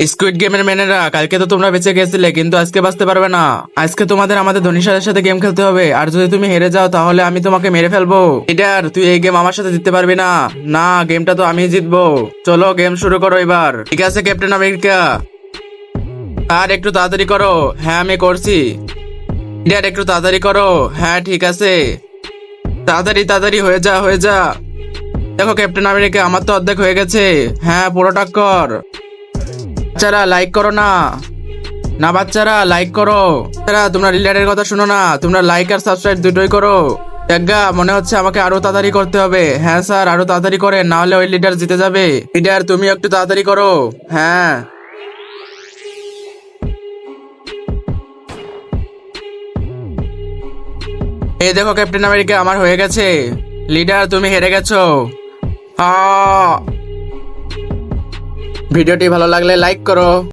Squid গেমের ম্যানেরা কালকে তো তোমরা বেঁচে গেছিলে, কিন্তু আজকে বাঁচতে পারবে না। আজকে তোমাদের আমাদের ধনী সাথে সাথে গেম খেলতে হবে, আর যদি তুমি হেরে যাও, তাহলে আমি তোমাকে মেরে ফেলব। লিডার তুই এই গেম আমার সাথে জিততে পারবি না। না গেমটা তো আমি জিতবো। চলো গেম শুরু করো এবার। ঠিক আছে ক্যাপ্টেন আমেরিকা আর একটু তাড়াতাড়ি করো। হ্যাঁ আমি করছি। লিডার একটু তাড়াতাড়ি করো। হ্যাঁ ঠিক আছে। তাড়াতাড়ি তাড়াতাড়ি, হয়ে যা হয়ে যা। দেখো ক্যাপ্টেন আমেরিকা আমার তো অর্ধেক হয়ে গেছে। হ্যাঁ পুরোটা কর। বাচ্চারা লাইক করো না। না বাচ্চারা লাইক করো। বাচ্চারা, তোমরা লিডারের কথা শোনো না। তোমরা লাইক আর সাবস্ক্রাইব দুটোই করো। দেখা মনে হচ্ছে আমাকে আরও তাড়াতাড়ি করতে হবে। হ্যাঁ স্যার, আরও তাড়াতাড়ি করেন, না হলে ওই লিডার জিতে যাবে। লিডার তুমি একটু তাড়াতাড়ি করো। হ্যাঁ। এই দেখো ক্যাপ্টেন আমেরিকা আমার হয়ে গেছে। লিডার তুমি হেরে গেছো। আহ! ভিডিওটি ভালো লাগলে লাইক করো।